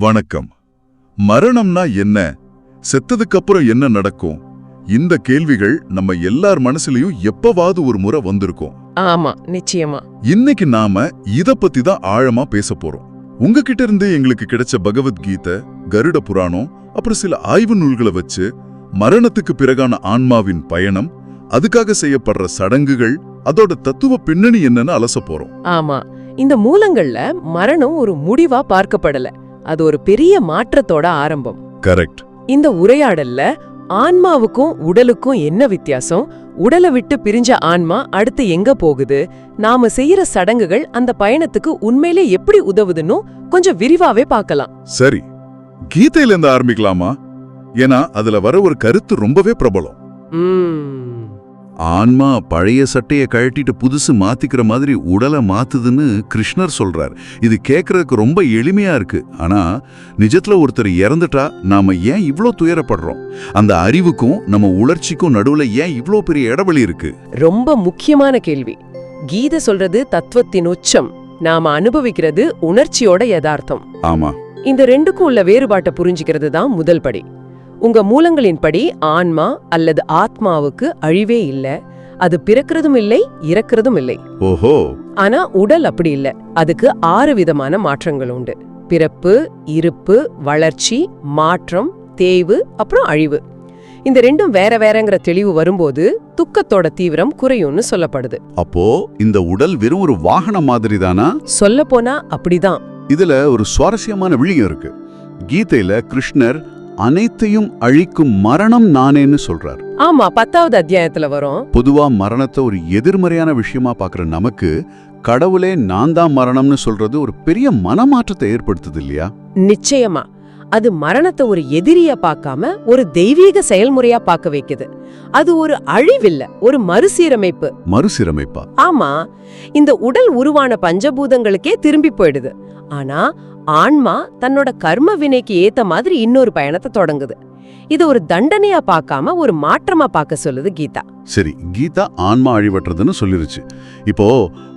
வணக்கம். மரணம்னா என்ன? செத்ததுக்கு அப்புறம் என்ன நடக்கும்? இந்த கேள்விகள் நம்ம எல்லார் மனசுலயும் எப்பவாவது ஒரு முறை வந்திருக்கும். ஆமா நிச்சயமா. இன்னைக்கு நாம இத பத்தி தான் ஆழமா பேச போறோம். உங்ககிட்ட இருந்து எங்களுக்கு கிடைச்ச பகவத்கீதை கருட புராணம் அப்புறம் சில ஆய்வு நூல்களை வச்சு மரணத்துக்கு பிறகான ஆன்மாவின் பயணம் அதுக்காக செய்யப்படுற சடங்குகள் அதோட தத்துவ பின்னணி என்னன்னு அலச போறோம். ஆமா இந்த மூலங்கள்ல மரணம் ஒரு முடிவா பார்க்கப்படல. அது ஒரு பெரிய மாற்றத்தோட ஆரம்பம். கரெக்ட். இந்த உரையாடல்ல ஆன்மாவுக்கும் உடலுக்கும் என்ன வித்தியாசம்? உடலை விட்டு பிரிஞ்ச ஆன்மா அடுத்து எங்க போகுது? நாம செய்யற சடங்குகள் அந்த பயணத்துக்கு உண்மையிலே எப்படி உதவுதுன்னு கொஞ்சம் விரிவாவே பார்க்கலாம். சரி. கீதையில இருந்து ஆரம்பிக்கலாமா? ஏன்னா அதுல வர ஒரு கருத்து ரொம்பவே பிரபலம். ஆன்மா பழைய சட்டைய கழட்டிட்டு புதுசு மாத்திக்கிற மாதிரி உடலை மாத்துதுன்னு கிருஷ்ணர் சொல்றார். இது கேட்கறதுக்கு ரொம்ப எளிமையா இருக்கு. ஆனா நிஜத்துல ஒருத்தர் இறந்துட்டா நாம ஏன் இவ்ளோ துயரப்படுறோம்? அந்த அறிவுக்கும் நம்ம உணர்ச்சிக்கும் நடுவுல ஏன் இவ்ளோ பெரிய இடைவெளி இருக்கு? ரொம்ப முக்கியமான கேள்வி. கீதை சொல்றது தத்துவத்தின் உச்சம். நாம அனுபவிக்கிறது உணர்ச்சியோட யதார்த்தம். ஆமா. இந்த ரெண்டுக்கும் உள்ள வேறுபாட்டை புரிஞ்சுக்கிறது தான் முதல் படி. உங்க மூலங்களின்படி ஆன்மா அல்லது ஆத்மாவுக்கு அழிவே இல்ல. அது பிறக்கிறதும் இல்லை இறக்கிறதும் இல்லை. ஓஹோ. ஆனா உடல் அப்படி இல்ல. அதுக்கு ஆறு விதமான மாற்றங்கள் உண்டு. பிறப்பு இருப்பு வளர்ச்சி மாற்றம் தேய்வு அப்புறம் அழிவு. இந்த ரெண்டும் வேற வேறங்கிற தெளிவு வரும்போது துக்கத்தோட தீவிரம் குறையும்னு சொல்லப்படுது. அப்போ இந்த உடல் வெறும் ஒரு வாகனம் மாதிரி தானா சொல்லப்போனா அப்படிதான். இதுல ஒரு சுவாரஸ்யமான விழியம் இருக்கு. கீதையில கிருஷ்ணர் அனைத்தையும் அழிக்கும் மரணம் நானேன்னு சொல்றார். ஆமா பத்தாவது அத்தியாயத்துல வரும். பொதுவா மரணத்தை ஒரு எதிர்மறையான விஷயமா பார்க்குற நமக்கு கடவுளே நான் தான் மரணம்னு சொல்றது ஒரு பெரிய மனமாற்றத்தை ஏற்படுத்துது இல்லையா? நிச்சயமா. அது மரணத்தை ஒரு எதிரியா பார்க்காம ஒரு தெய்வீக செயல்முறையா பார்க்க வைக்குது. அது ஒரு அழிவில்ல ஒரு மறுசீரமைப்பு. மறுசீரமைப்பா? ஆமா இந்த உடல் உருவான பஞ்சபூதங்களுக்கே திரும்பி போயிடுது. ஆனா ஆன்மா தன்னோட கர்ம வினைக்கு ஏத்த மாதிரி இன்னொரு பயணத்தை தொடங்குது. இது ஒரு தண்டனையா பார்க்காம ஒரு மாற்றமா பார்க்க சொல்லுது கீதா. சரி கீதா ஆன்மா அழிவற்றதுன்னு சொல்லிருச்சு. இப்போ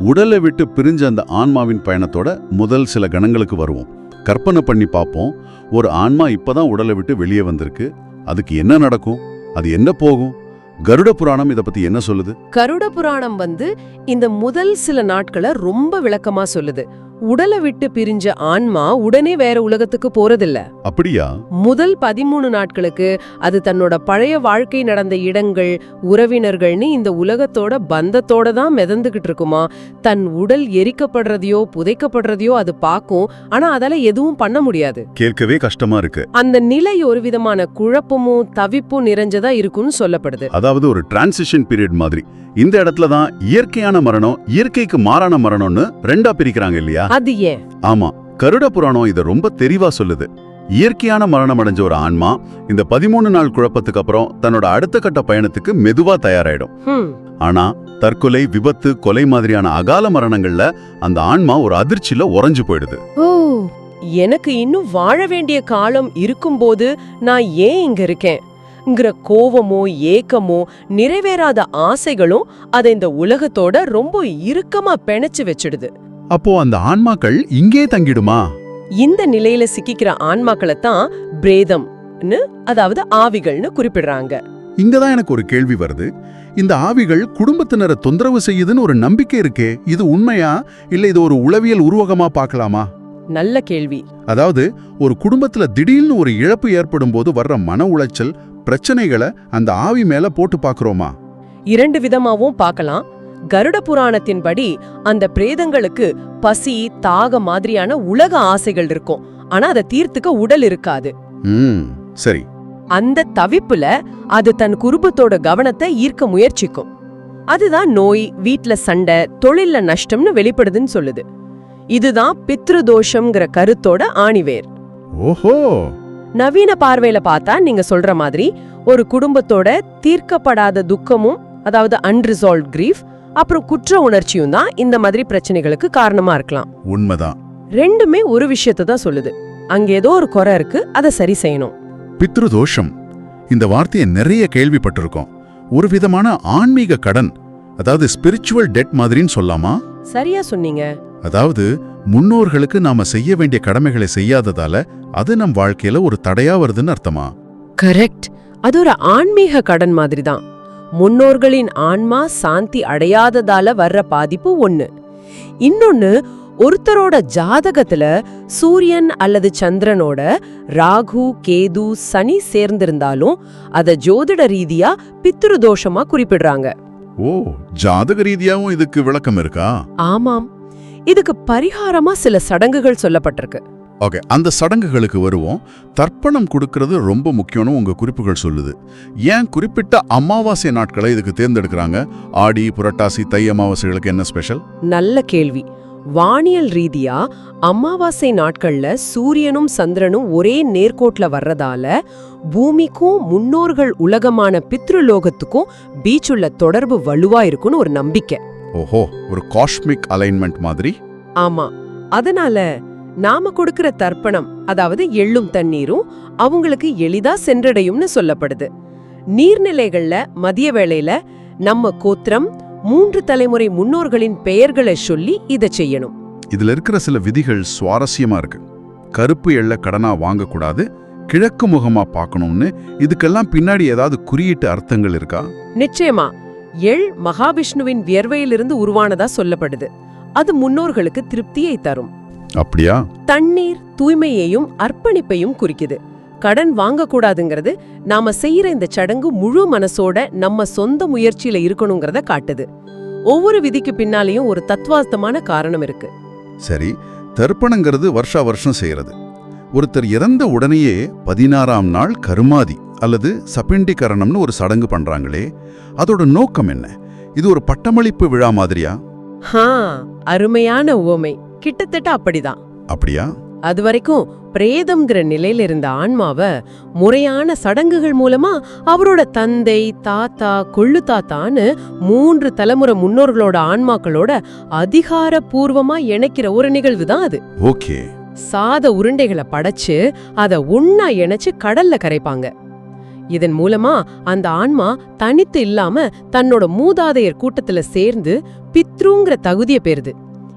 உடலை விட்டு பிரிஞ்ச அந்த ஆன்மாவின் பயணத்தோட முதல் சில கணங்களுக்கு வருவோம். கற்பனை பண்ணி பார்ப்போம். ஒரு ஆன்மா இப்பதான் உடலை விட்டு வெளியே வந்திருக்கு. அதுக்கு என்ன நடக்கும்? அது என்ன போகும்? கருட புராணம் இத பத்தி என்ன சொல்லுது? கருட புராணம் வந்து இந்த முதல் சில நாட்களை ரொம்ப விளக்கமா சொல்லுது. உடலை விட்டு பிரிஞ்ச ஆன்மா உடனே வேற உலகத்துக்கு போறதில்ல. அப்படியா? முதல் பதிமூணு நாட்களுக்கு அது தன்னோட பழைய வாழ்க்கை நடந்த இடங்கள் உறவினர்கள்னு இந்த உலகத்தோட பந்தத்தோட தான் மிதந்துகிட்டு இருக்குமா? தன் உடல் எரிக்கப்படுறதையோ புதைக்கப்படுறதையோ அது பார்க்கும். ஆனா அதால எதுவும் பண்ண முடியாது. கேட்கவே கஷ்டமா இருக்கு. அந்த நிலை ஒரு விதமான குழப்பமும் தவிப்பும் நிறைஞ்சதா இருக்கும்னு சொல்லப்படுது. அதாவது ஒரு டிரான்சிஷன் பீரியட் மாதிரி. இந்த இடத்துல தான் இயற்கையான மரணம் இயற்கைக்கு மாறான மரணம்னு ரெண்டா பிரிக்கிறாங்க இல்லையா? அது ஏன்? ஆமா கருட புராணம் இத ரொம்ப தெளிவா சொல்லுது. இயற்கையான மரணம் அடைஞ்ச ஒரு ஆன்மா இந்த பதிமூணு நாள் குழப்பத்துக்கு அப்புறம் தன்னோட அடுத்த கட்ட பயணத்துக்கு மெதுவா தயாராயிடும். ஆனா தற்கொலை விபத்து கொலை மாதிரியான அகால மரணங்கள்ல அந்த ஆன்மா ஒரு அதிர்ச்சியில உறைஞ்சு போயிடுது. எனக்கு இன்னும் வாழ வேண்டிய காலம் இருக்கும்போது நான் ஏன் இங்க இருக்கேன்ங்கிற கோவமோ ஏக்கமோ நிறைவேறாத ஆசைகளும் அதை இந்த உலகத்தோட ரொம்ப இறுக்கமா பிணைச்சு வச்சிடுது. அப்போ அந்த ஆன்மாக்கள் இங்கே தங்கிடுமா? இந்த நிலையில சிக்கிக்கிற ஆன்மாக்களை தான் பிரேதம்னு அதாவது ஆவிகள்னு குறிப்பிடுறாங்க. இங்கதான் எனக்கு ஒரு கேள்வி வருது. இந்த ஆவிகள் குடும்பத்தினரை தொந்தரவு செய்யுதுன்னு ஒரு நம்பிக்கை இருக்கே இது உண்மையா? இல்ல இது ஒரு உளவியல் உருவகமா பார்க்கலாமா? நல்ல கேள்வி. அதாவது ஒரு குடும்பத்துல திடீர்னு ஒரு இழப்பு ஏற்படும் போது வர்ற மன உளைச்சல் பிரச்சனைகளை அந்த ஆவி மேல போட்டு பாக்குறோமா இரண்டு விதமாவும் பார்க்கலாம். கருட புராணத்தின்படி அந்த பிரேதங்களுக்கு பசி தாக மாதிரியான உலக ஆசைகள் இருக்கும். ஆனா அதை தீர்த்துக்க உடல் இருக்காது. சரி. அந்த தவிப்புல அது தன் குடும்பத்தோட கவனத்தை ஈர்க்க முயற்சிக்கும். அதுதான் நோய் வீட்ல சண்டை தொழில்ல நஷ்டம்னு வெளிப்படுதுன்னு சொல்லுது. இதுதான் பித்ருதோஷம்ங்கிற கருத்தோட ஆணிவேர். ஓஹோ! நவீன பார்வையில பார்த்தா நீங்க சொல்ற மாதிரி ஒரு குடும்பத்தோட தீர்க்கப்படாத துக்கமும் அதாவது அன்ரிசால்வ் கிரீஃப் அப்புறம் குற்ற உணர்ச்சியும் தான் இந்த மாதிரி பிரச்சனைகளுக்கு காரணமா இருக்கலாம். உண்மைதான். ரெண்டுமே ஒரு விஷயத்தை தான் சொல்லுது. அங்க ஏதோ ஒரு குறை இருக்கு அதை சரி செய்யணும். பித்ருதோஷம். இந்த வார்த்தையை நிறைய கேள்விப்பட்டிருக்கோம். ஒரு விதமான ஆன்மீக கடன் அதாவது ஸ்பிரிச்சுவல் டெட் மாதிரின்னு சொல்லாமா? சரியா சொன்னீங்க. அதாவது முன்னோர்களுக்கு நாம செய்ய வேண்டிய கடமைகளை செய்யாததால அது நம் வாழ்க்கையில ஒரு தடையா வருதுன்னு அர்த்தமா? கரெக்ட் அது ஒரு ஆன்மீக கடன் மாதிரி தான். முன்னோர்களின் ஆன்மா சாந்தி அடையாததால வர்ற பாதிப்பு ஒண்ணு. இன்னொன்னு ஒருத்தரோட ஜாதகத்துல சூரியன் அல்லது சந்திரனோட ராகு கேது சனி சேர்ந்திருந்தாலும் அத ஜோதிட ரீதியா பித்ரு தோஷமா குறிப்பிடுறாங்க. ஓ ஜாதக ரீதியாவும் இதுக்கு விளக்கம் இருக்கா? ஆமாம். இதுக்கு பரிகாரமா சில சடங்குகள் சொல்லப்பட்டிருக்கு. ஓகே அந்த சடங்குகளுக்கு வருவோம். தர்ப்பணம் கொடுக்கறது ரொம்ப முக்கியம்னு உங்க குறிப்புகள் சொல்லுது. ஏன் குறிப்பிட்ட அமாவாசை நாட்களை இதுக்கு தேர்ந்தெடுக்கிறாங்க? ஆடி புரட்டாசி தை அமாவாசைகளுக்கு என்ன ஸ்பெஷல் நல்ல கேள்வி. வானியல் ரீதியா அமாவாசை நாட்கள்ல சூரியனும் சந்திரனும் ஒரே நேர்கோட்ல வர்றதால பூமிக்கும் முன்னோர்கள் உலகமான பித்ருலோகத்துக்கும் பீச்சுள்ள தொடர்பு வலுவா இருக்குன்னு ஒரு நம்பிக்கை. ஓஹோ ஒரு காஸ்மிக் அலைன்மெண்ட் மாதிரி? ஆமா. அதனால நாம கொடுக்கிற தர்ப்பணம் அதாவது எள்ளும் தண்ணீரும் அவங்களுக்கு எளிதா சென்றடையும்னு சொல்லப்படுது. நீர்நிலைகள்ல மதிய வேளையில நம்ம கோத்திரம் மூன்று தலைமுறை முன்னோர்களின் பெயர்களை சொல்லி இத செய்யணும். இதுல இருக்கிற சில விதிகள் சுவாரஸ்யமா இருக்கு. கருப்பு எள்ள கடனா வாங்கக்கூடாது கிழக்கு முகமா பார்க்கணும்னு இதுக்கெல்லாம் பின்னாடி ஏதாவது குறியீட்டு அர்த்தங்கள் இருக்கா? நிச்சயமா. எள் மகாவிஷ்ணுவின் வியர்வையிலிருந்து உருவானதா சொல்லப்படுது. அது முன்னோர்களுக்கு திருப்தியை தரும். அப்படியா? தண்ணீர் தூய்மையையும் அர்ப்பணிப்பையும் குறிக்குது. கடன் வாங்கக்கூடாதுங்கிறது நாம செய்யற இந்த சடங்கு முழு மனசோட நம்ம சொந்த முயற்சியில இருக்கணுங்கிறத காட்டுது. ஒவ்வொரு விதிக்கு பின்னாலேயும் ஒரு தத்துவார்த்தமான காரணம் இருக்கு. சரி தர்ப்பணங்கிறது வருஷா வருஷம் செய்யறது. ஒருத்தர் இறந்த உடனேயே பதினாறாம் நாள் கருமாதி அல்லது சபிண்டிகரணம்னு ஒரு சடங்கு பண்றாங்களே அதோட நோக்கம் என்ன? இது ஒரு பட்டமளிப்பு விழா மாதிரியா? ஹா அருமையான உவமை. கிட்டத்தட்ட அப்படிதான். அப்படியா? அது வரைக்கும் பிரேதம்ங்கிற நிலையில இருந்த ஆன்மாவ முறையான சடங்குகள் மூலமா அவரோட தந்தை தாத்தா கொள்ளு தாத்தான்னு மூன்று தலைமுறை முன்னோர்களோட ஆன்மாக்களோட அதிகாரப்பூர்வமா இணைக்கிற ஒரு நிகழ்வு தான் அது. ஓகே. சாத உருண்டைகளை படைச்சு அத ஒண்ணா இணைச்சு கடல்ல கரைப்பாங்க. இதன் மூலமா அந்த ஆன்மா தனித்து இல்லாம தன்னோட மூதாதையர் கூட்டத்துல சேர்ந்து பித்ருங்கிற தகுதிய பெறுது.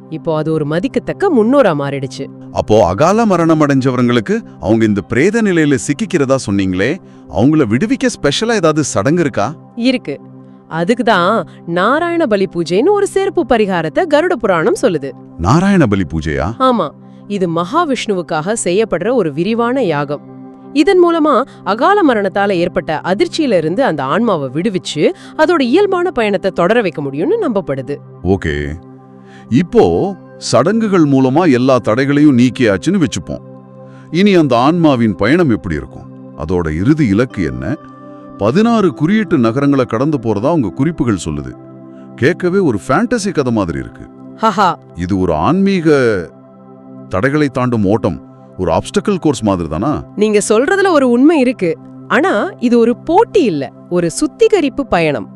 இப்போ அது ஒரு மதிக்கத்தக்க முன்னோரா மாறிடுச்சு. அப்போ அகால மரணம் அடைஞ்சவங்களுக்கு அவங்க இந்த பிரேத நிலையில சிக்கிக்கிறதா சொன்னீங்களே அவங்கள விடுவிக்க ஸ்பெஷலா ஏதாவது சடங்கு இருக்கா? இருக்கு. அதுக்கு தான் நாராயண பலி பூஜைன்னு ஒரு செருப்பு பரிகாரத்தை கருட புராணம் சொல்லுது. நாராயண பலி பூஜையா? ஆமா. இது மகாவிஷ்ணுவுக்காக செய்யப்படுற ஒரு விரிவான யாகம். இதன் மூலமா அகால மரணத்தால ஏற்பட்ட அதிர்ச்சியில இருந்து அந்த ஆன்மாவை விடுவிச்சு அதோட இயல்பான பயணத்தை தொடர வைக்க முடியும்னு நம்பப்படுது. ஓகே. இப்போ சடங்குகள் மூலமா எல்லா தடைகளையும் நீக்கியாச்சுன்னு வச்சுப்போம். இனி அந்த ஆன்மாவின் பயணம் எப்படி இருக்கும்? அதோட இறுதி இலக்கு என்ன? பதினாறு குறியீட்டு நகரங்களை கடந்து போறதா உங்க குறிப்புகள் சொல்லுது. கேட்கவே ஒரு ஃபேண்டசி கதை மாதிரி இருக்கு. இது ஒரு ஆன்மீக தடைகளை தாண்டும் ஓட்டம் ஒரு ஆப்ஸ்டக்கல் கோர்ஸ் மாதிரி தானா? நீங்க சொல்றதுல ஒரு உண்மை இருக்கு. ஆனா இது ஒரு போட்டி இல்ல ஒரு சுத்திகரிப்பு பயணம்.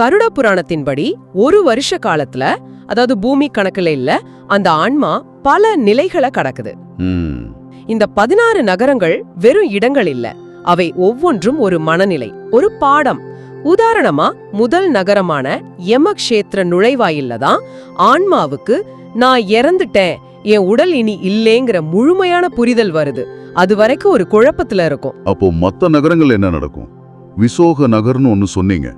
கருட புராணத்தின்படி ஒரு வருஷ காலத்துல அதாவது பூமி கணக்குல இல்ல அந்த ஆன்மா பல நிலைகளை கடக்குது. ம். இந்த பதினாறு நகரங்கள் வெறும் இடங்கள் இல்ல அவை ஒவ்வொன்றும் ஒரு மனநிலை ஒரு பாடம். உதாரணமா முதல் நகரமான யமக்ஷேத்திர நுழைவாயில்ல தான் ஆன்மாவுக்கு நான் இறந்துட்டேன் என் உடல் இனி இல்லேங்கிற முழுமையான புரிதல் வருது. அது வரைக்கும் ஒரு குழப்பத்துல இருக்கும். அப்போ மத்த நகரங்கள் என்ன நடக்கும்? விசோக நகர்னு ஒன்னு சொன்னீங்க.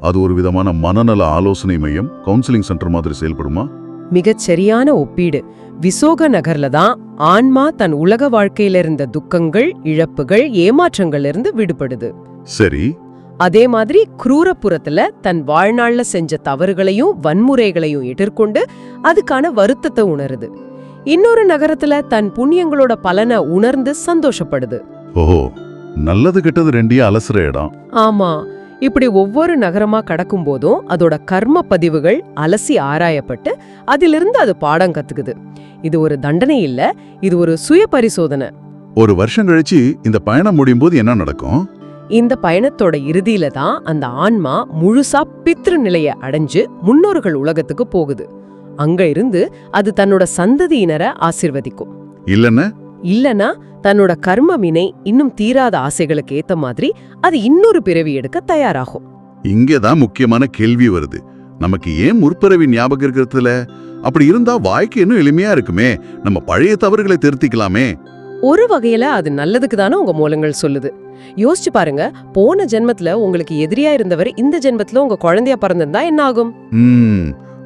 அது ஒரு விதமான மனநல ஆலோசனை மையம் கவுன்சிலிங் சென்டர் மாதிரி செயல்படுமா? மிகச் சரியான ஒப்பீடு. விசோக நகர்ல தான் ஆன்மா தன் உலக வாழ்க்கையில இருந்த துக்கங்கள் இழப்புகள் ஏமாற்றங்கள்ல இருந்து விடுபடுது. சரி. அதே மாதிரி குரூரப்புறத்துல தன் வாழ்நாள்ல செஞ்ச தவறுகளையும் வன்முறைகளையும் எதிர்கொண்டு அதுக்கான வருத்தத்தை உணருது. இன்னொரு நகரத்துல தன் புண்ணியங்களோட பலனை உணர்ந்து சந்தோஷப்படுது. ஓஹோ நல்லது கெட்டது ரெண்டையும் அலசுற இடம். ஆமா. இப்படி ஒவ்வொரு நகரமா கடக்கும் போதும் அதோட கர்ம பதிவுகள் அலசி ஆராயப்பட்டு அதிலிருந்து அது பாடம் கத்துக்குது. இது ஒரு தண்டனை இல்ல இது ஒரு சுய பரிசோதனை. ஒரு வருஷம் கழிச்சு இந்த பயணம் முடியும் போது என்ன நடக்கும்? இந்த பயணத்தோட இறுதியில தான் அந்த ஆன்மா முழுசா பித்ரு நிலைய அடைஞ்சு முன்னோர்கள் உலகத்துக்கு போகுது. அங்க இருந்து அது தன்னோட சந்ததியினரை ஆசிர்வதிக்கும். இல்லன்னு? இல்லனா தன்னோட கர்ம வினை இன்னும் தீராத ஆசைகளுக்கு ஏத்த மாதிரி அது இன்னொரு பிறவி எடுக்க தயாராகும். இங்கதான் முக்கியமான கேள்வி வருது. நமக்கு ஏன் முற்பிறவி ஞாபகம் இருக்கிறதுல? அப்படி இருந்தா வாழ்க்கை இன்னும் எளிமையா இருக்குமே. நம்ம பழைய தவறுகளை திருத்திக்கலாமே. ஒரு வகையில அது நல்லதுக்கு தானே உங்க மூலங்கள் சொல்லுது. யோசிச்சு பாருங்க போன ஜென்மத்துல உங்களுக்கு எதிரியா இருந்தவர் இந்த ஜென்மத்துல உங்க குழந்தையா பிறந்திருந்தா என்ன ஆகும்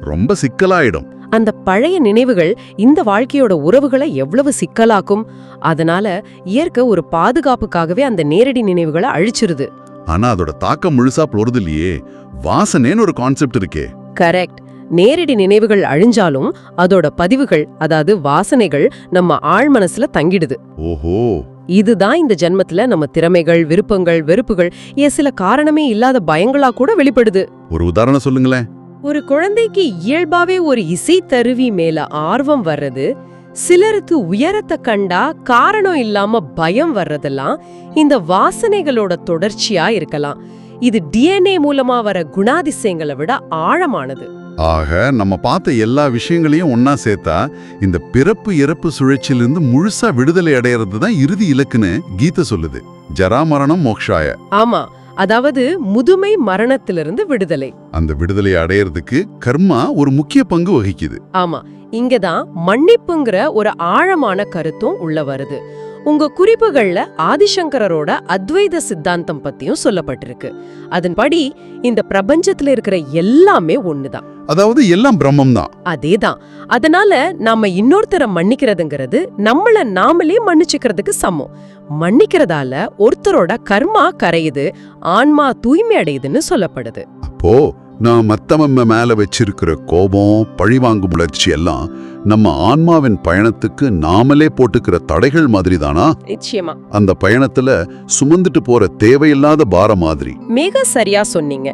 ரொம்ப சிக்கலாயிடும். அந்த பழைய நினைவுகள் இந்த வாழ்க்கையோட உறவுகளை எவ்வளவு சிக்கலாக்கும்? அதனால இயற்கை ஒரு பாதுகாப்புக்காகவே அந்த நேரடி நினைவுகளை அழிச்சிருது. ஆனா அதோட தாக்கம் முழுசா போறது இல்லையே. வாசனைன்னு ஒரு கான்செப்ட் இருக்கே. கரெக்ட் நேரடி நினைவுகள் அழிஞ்சாலும் அதோட பதிவுகள் அதாவது வாசனைகள் நம்ம ஆழ் மனசுல தங்கிடுது. ஓஹோ. இதுதான் இந்த ஜென்மத்துல நம்ம திறமைகள் விருப்பங்கள் வெறுப்புகள் ஏன் சில காரணமே இல்லாத பயங்களா கூட வெளிப்படுது. ஒரு உதாரணம் சொல்லுங்களேன். ஒரு குழந்தைக்கு இயல்பாவே ஒரு இசை தருவி மேல ஆர்வம் வர்றது சிலருக்கு உயரத்தை கண்டா காரணம் இல்லாம பயம் வர்றதெல்லாம் இந்த வாசனைகளோட தொடர்ச்சியா இருக்கலாம். இது டிஎன்ஏ மூலமா வர குணாதிசயங்களை விட ஆழமானது. ஆக நம்ம பார்த்த எல்லா விஷயங்களையும் ஒன்னா சேர்த்தா இந்த பிறப்பு இறப்பு சுழற்சியிலிருந்து முழுசா விடுதலை அடையிறது தான் இறுதி இலக்குன்னு கீதை சொல்லுது. ஜராமரணம் மோக்ஷாய. ஆமா. அதாவது முதுமை மரணத்திலிருந்து விடுதலை. அந்த விடுதலையை அடையறதுக்கு கர்மா ஒரு முக்கிய பங்கு வகிக்குது. ஆமா இங்கதான் மன்னிப்புங்கிற ஒரு ஆழமான கருத்தும் உள்ள வருது. உங்க குறிப்புகள்ல ஆதிசங்கரரோட அத்வைத சித்தாந்தம் பத்தியும் சொல்லப்பட்டிருக்கு. அதன்படி இந்த பிரபஞ்சத்துல இருக்கிற எல்லாமே ஒண்ணுதான். அதாவது எல்லாம் பிரம்மம் தான் அதேதான். அதனால நாம இன்னொருத்தரை மன்னிக்கிறதுங்கிறது நம்மள நாமளே மன்னிச்சுக்கிறதுக்கு சமம். மன்னிக்கிறதால ஒருத்தரோட கர்மா கரையுது ஆன்மா தூய்மை அடையுதுன்னு சொல்லப்படுது. அப்போ நான் மத்தவம்ம மேல வச்சிருக்கிற கோபம் பழிவாங்கும் உணர்ச்சி எல்லாம் நம்ம ஆன்மாவின் பயணத்துக்கு நாமளே போட்டுக்கிற தடைகள் மாதிரி தானா நிச்சயமா. அந்த பயணத்துல சுமந்துட்டு போற தேவையில்லாத பாரம் மாதிரி. மிக சரியா சொன்னீங்க.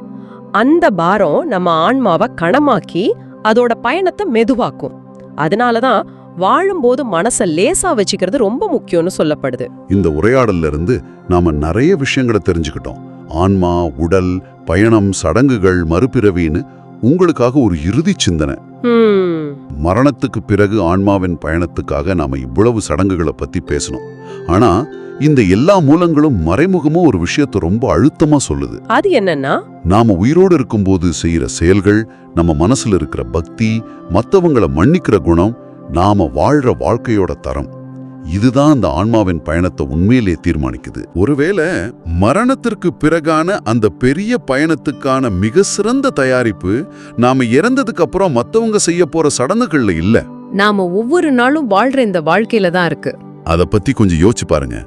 அந்த பாரம் நம்ம ஆன்மாவை கணமாக்கி அதோட பயணத்தை மெதுவாக்கும். அதனாலதான் வாழும்போது மனச லேசா வச்சுக்கிறது ரொம்ப முக்கியம்னு சொல்லப்படுது. இந்த உரையாடல்ல இருந்து நாம நிறைய விஷயங்களை தெரிஞ்சுக்கிட்டோம். ஆன்மா உடல் பயணம் சடங்குகள் மறுபிறவின்னு உங்களுக்காக ஒரு இறுதி சிந்தனை. மரணத்துக்கு பிறகு ஆன்மாவின் பயணத்துக்காக நாம இவ்வளவு சடங்குகளை பத்தி பேசணும். ஆனா இந்த எல்லா மூலங்களும் மறைமுகமா ஒரு விஷயத்தை ரொம்ப அழுத்தமா சொல்லுது. அது என்னன்னா? நாம உயிரோடு இருக்கும்போது செய்யற செயல்கள் நம்ம மனசுல இருக்கிற பக்தி மத்தவங்கள மன்னிக்கிற குணம் நாம வாழ்ற வாழ்க்கையோட தரம். இதுதான் அந்த ஆன்மாவின் பயணத்தை உண்மையிலே தீர்மானிக்குது. ஒருவேளை மரணத்திற்கு பிறகான அந்த பெரிய பயணத்துக்கான மிக சிறந்த தயாரிப்பு நாம இறந்ததுக்கு அப்புறம் மத்தவங்க செய்ய போற சடங்குகள்ல இல்ல? நாம ஒவ்வொரு நாளும் வாழ்ற இந்த வாழ்க்கையில தான் இருக்கு. அத பத்தி கொஞ்சம் யோசிச்சு பாருங்க.